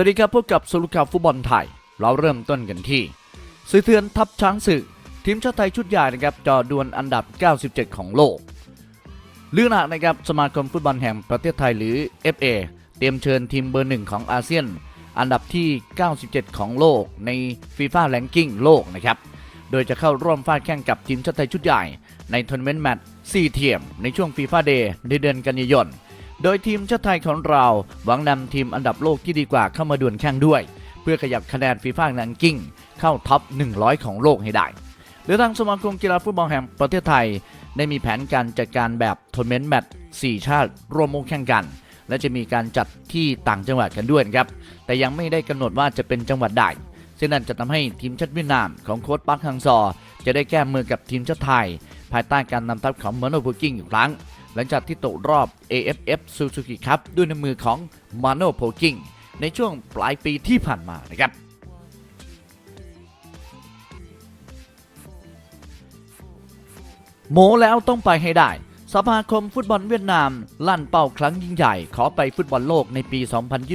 วัสดีครับพบกับสรุปข่าวฟุตบอลไทย เราเริ่มต้นกันที่สื่อเทือนทัพช้างศึกทีมชาติไทยชุดใหญ่นะครับจอดวลอันดับ 97 ของโลกเรื่องหนักนะครับสมาคมฟุตบอลแห่งประเทศไทยหรือ FA เตรียมเชิญทีมเบอร์หนึ่งของอาเซียน อันดับที่ 97 ของโลกในฟีฟ่าแ a งกิ้งโลกนะครับโดยจะเข้าร่วมฟาดแข่งกับทีมชาติไทยชุดใหญ่ ในทัวร์นาเมนต์แมตช์4เทียมในช่วงฟีฟ่าเดย์ในเดือนกันยายน โดยทีมชาติไทยของเราหวังนำทีมอันดับโลกที่ดีกว่าเข้ามาดวลแข่งด้วย เพื่อขยับคะแนนฟีฟ่าแ a งกิ้งเข้าท็อป 100 ของโลกให้ได้โดยทางสมาคมกีฬาฟุตบอลแห่งประเทศไทย ได้มีแผนการจัดการแบบทัวร์เมนต์แมตช์4ชาติร่วมลงแข่งกัน และจะมีการจัดที่ต่างจังหวัดกันด้วยครับ แต่ยังไม่ได้กำหนดว่าจะเป็นจังหวัดใดซึ่งนั่นจะทำให้ทีมชาติเวียดนามของโค้ชปักฮังซอ จะได้แก้มือกับทีมชาติไทย ภายใต้การนำทัพของมาโนโพกิ้งอีกครั้ง หลังจากที่ตกรอบ AFF Suzuki Cup ด้วยน้ำมือของมาโนโพกิ้งในช่วงปลายปีที่ผ่านมานะครับโมแล้วต้องไปให้ได้ สมาคมฟุตบอลเวียดนาม ลั่นเป้าครั้งยิ่งใหญ่ขอไปฟุตบอลโลกในปี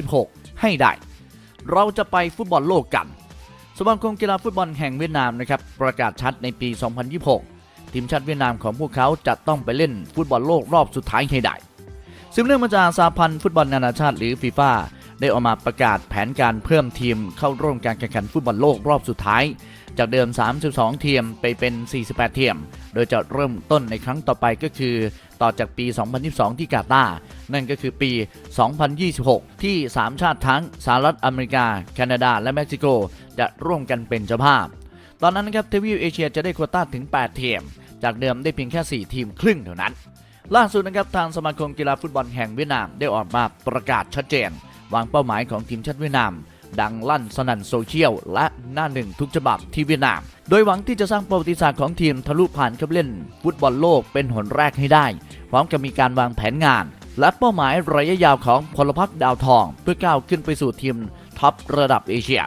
2026 ให้ได้ เราจะไปฟุตบอลโลกกัน สมาคมกีฬาฟุตบอลแห่งเวียดนามนะครับประกาศชัดในปี 2026 ทีมชาติเวียดนามของพวกเขาจะต้องไปเล่นฟุตบอลโลกรอบสุดท้ายให้ได้ ซึ่งเรื่องมาจากสาพันธ์ฟุตบอลนานาชาติหรือฟีฟ่าได้ออกมาประกาศแผนการเพิ่มทีมเข้าร่วมการแข่งขันฟุตบอลโลกรอบสุดท้าย จากเดิม 32 ทีมไปเป็น 48 ทีม โดยจะเริ่มต้นในครั้งต่อไปก็คือ ต่อจากปี 2022 ที่กาตาร์นั่นก็คือปี 2026 ที่ 3 ชาติทั้งสหรัฐอเมริกา แคนาดา และเม็กซิโก จะร่วมกันเป็นเจ้าภาพ ตอนนั้นนะครับทวีปเอเชียจะได้โควต้าถึง 8 ทีม จากเดิมได้เพียงแค่ 4 ทีมครึ่งเท่านั้น ล่าสุดนะครับทางสมาคมกีฬาฟุตบอลแห่งเวียดนามได้ออกมาประกาศชัดเจน วางเป้าหมายของทีมชาติเวียดนาม ดังลั่นสนั่นโซเชียลและหน้าหนึ่งทุกฉบับที่เวียดนาม โดยหวังที่จะสร้างประวัติศาสตร์ของทีมทะลุผ่านเข้าเล่น ฟุตบอลโลกเป็นหนแรกให้ได้ พร้อมกับมีการวางแผนงาน และเป้าหมายระยะยาวของพลพรรคดาวทอง เพื่อก้าวขึ้นไปสู่ทีมท็อประดับเอเชีย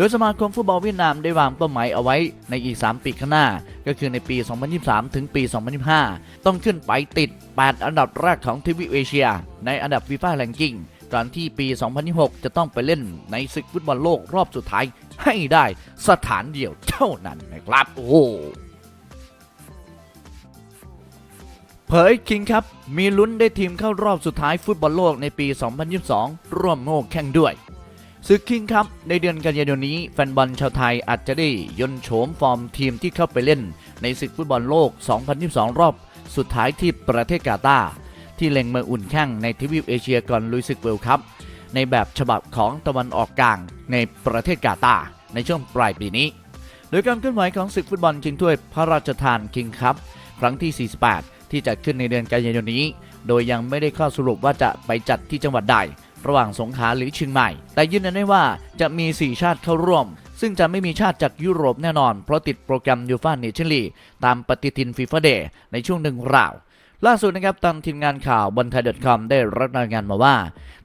โดยสมาคมฟุตบอลเวียดนามได้วางเป้าหมายเอาไว้ในอีก 3 ปีข้างหน้า ก็คือในปี 2023 ถึงปี 2025 ต้องขึ้นไปติด 8 อันดับแรกของทวีปเอเชีย ในอันดับฟีฟ่าแ a งกิ้งก่อนที่ปี 2026 จะต้องไปเล่นในศึกฟุตบอลโลกรอบสุดท้ายให้ได้สถานเดียวเท่านั้นนะครับ โอ้โหเผยคิงครับ มีลุ้นได้ทีมเข้ารอบสุดท้ายฟุตบอลโลกในปี 2022 ร่วมโง่แข่งด้วย ศึกคิงครับในเดือนกันยายนนี้แฟนบอลชาวไทยอาจจะได้ยนโฉมฟอร์มทีมที่เข้าไปเล่น ในศึกฟุตบอลโลก 2022 รอบ สุดท้ายที่ประเทศกาตาร์ที่เล็งมาอุ่นแข่งในทวีปเอเชียก่อนลุยศึกเวิลด์คัพในแบบฉบับของตะวันออกกลางในประเทศกาตาร์ในช่วงปลายปีนี้ โดยการเคลื่อนไหวของศึกฟุตบอลชิงถ้วยพระราชทานคิงคัพครั้งที่ 48 ที่จัดขึ้นในเดือนกันยายนนี้ โดยยังไม่ได้ข้อสรุปว่าจะไปจัดที่จังหวัดใด ระหว่างสงขลาหรือเชียงใหม่ แต่ยืนยันได้ว่าจะมี 4 ชาติเข้าร่วม ซึ่งจะไม่มีชาติจากยุโรปแน่นอน เพราะติดโปรแกรมยูฟ่าเนชั่นลีตามปฏิทินฟีฟ่าเดย์ในช่วงหนึ่งราวล่าสุดนะครับทางทีมงานข่าวบนไทย .com ได้รับรายงานมาว่า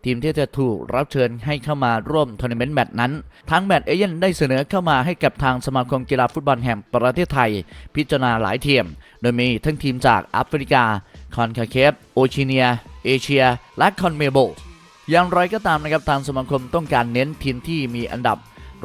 ทีมที่จะถูกรับเชิญให้เข้ามาร่วมทัวร์นาเมนต์แมตช์นั้นทั้งแมตช์เอเย่นได้เสนอเข้ามาให้กับทางสมาคมกีฬาฟุตบอลแห่งประเทศไทย พิจารณาหลายทีม โดยมีทั้งทีมจากแอฟริกา คอนคาเคฟโอชิเนีย เอเชีย และคอนเมโบ อย่างไรก็ตามนะครับทางสมาคมต้องการเน้นทีมที่มีอันดับ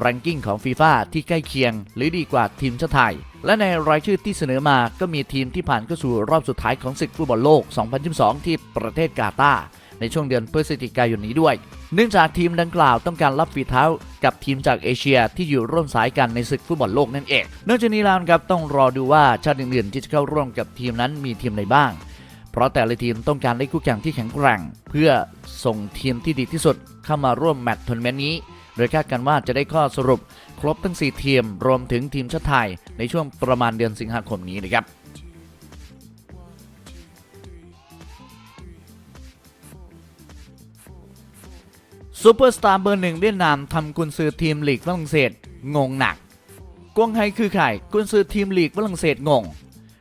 รังกิ้งของฟีฟ่าที่ใกล้เคียง หรือดีกว่าทีมชาติไทย และในรายชื่อที่เสนอมาก็มีทีมที่ผ่านเข้าสู่รอบสุดท้ายของศึกฟุตบอลโลก 2022 ที่ประเทศกาตาร์ในช่วงเดือนพฤศจิกายนนี้ด้วย เนื่องจากทีมดังกล่าวต้องการรับฝีเท้ากับทีมจากเอเชียที่อยู่ร่วมสายกันในศึกฟุตบอลโลกนั่นเองนอกจากนี้แล้วครับต้องรอดูว่าชาติอื่นๆที่จะเข้าร่วมกับทีมนั้นมีทีมใดบ้าง ราะแต่ละทีมต้องการได้คู่แข่งที่แข็งแกร่ง เพื่อส่งทีมที่ดีที่สุดเข้ามาร่วมแมตช์ทัวร์นาเมนต์นี้ โดยคาดกันว่าจะได้ข้อสรุปครบทั้ง 4 ทีม รวมถึงทีมชาติไทย ในช่วงประมาณเดือนสิงหาคมนี้นะครับซูเปอร์สตาร์เบอร์หนึ่งเวียดนามทำกุนซือทีมลีกฝรั่งเศสงงหนัก กวงไฮคือใครกุนซือทีมลีกฝรั่งเศสงง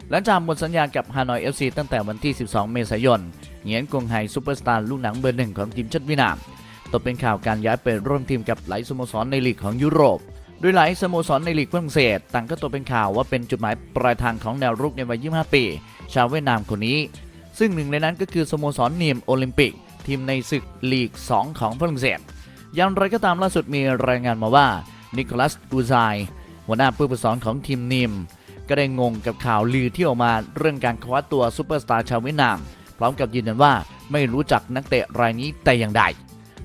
หลังจากหมดสัญญากับฮานอยเอฟซีตั้งแต่วันที่ 12 เมษายนเหงียนกวงไฮซูเปอร์สตาร์ลูกหนังเบอร์หนึ่งของทีมชาติเวียดนามตกเป็นข่าวการย้ายไปร่วมทีมกับหลายสโมสรในลีกของยุโรป โดยหลายสโมสรในลีกฝรั่งเศสต่างก็ตกเป็นข่าวว่าเป็นจุดหมายปลายทางของแนวรุกในวัย 25 ปี ชาวเวียดนามคนนี้ ซึ่งหนึ่งในนั้นก็คือสโมสรนีมโอลิมปิก ทีมในศึกลีก 2 ของฝรั่งเศสอย่างไรก็ตามล่าสุดมีรายงานมาว่านิโคลัสอูไซหัวหน้าผู้ฝึกสอนของทีมนิม ก็ได้งงกับข่าวลือที่ออกมาเรื่องการคว้าตัวซูเปอร์สตาร์ชาวเวียดนาม พร้อมกับยืนยันว่าไม่รู้จักนักเตะรายนี้แต่อย่างใด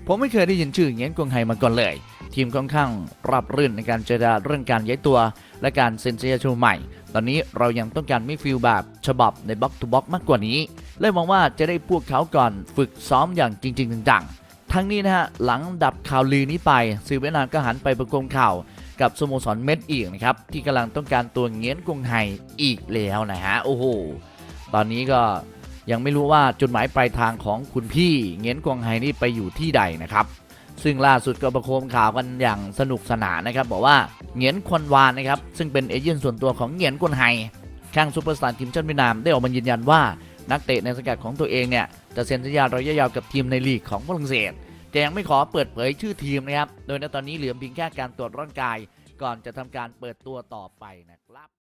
ผมไม่เคยได้ยินชื่อเงี้ยนกวงไฮมาก่อนเลย ทีมค่อนข้างราบรื่นในการเจรจาเรื่องการย้ายตัว และการเซ็นสัญญาชูใหม่ ตอนนี้เรายังต้องการมิฟิลแบบฉบับในบ็อกทูบ็อกมากกว่านี้ และหวังว่าจะได้พวกเขาก่อนฝึกซ้อมอย่างจริง ๆ จังๆทั้งนี้นะฮะหลังดับข่าวลือนี้ไปสื่อเวียดนามก็หันไปประกมข่าว กับสโมสรเม็ดอีกนะครับที่กำลังต้องการตัวเงียนกงไฮอีกแล้วนะฮะโอ้โหตอนนี้ก็ยังไม่รู้ว่าจุดหมายปลายทางของคุณพี่เงียนกงไฮนี่ไปอยู่ที่ใดนะครับ ซึ่งล่าสุดก็ประโคมข่าวกันอย่างสนุกสนานนะครับบอกว่าเงียนควนวานนะครับซึ่งเป็นเอเย่นส่วนตัวของเงียนกวนไฮข้างซูเปอร์สตาร์ทีมชาติเวียดนามได้ออกมายืนยันว่านักเตะในสังกัดของตัวเองเนี่ยจะเซ็นสัญญาระยะยาวกับทีมในลีกของฝรั่งเศส แต่ยังไม่ขอเปิดเผยชื่อทีมนะครับ โดยในตอนนี้เหลือเพียงแค่การตรวจร่างกาย ก่อนจะทำการเปิดตัวต่อไปนะครับ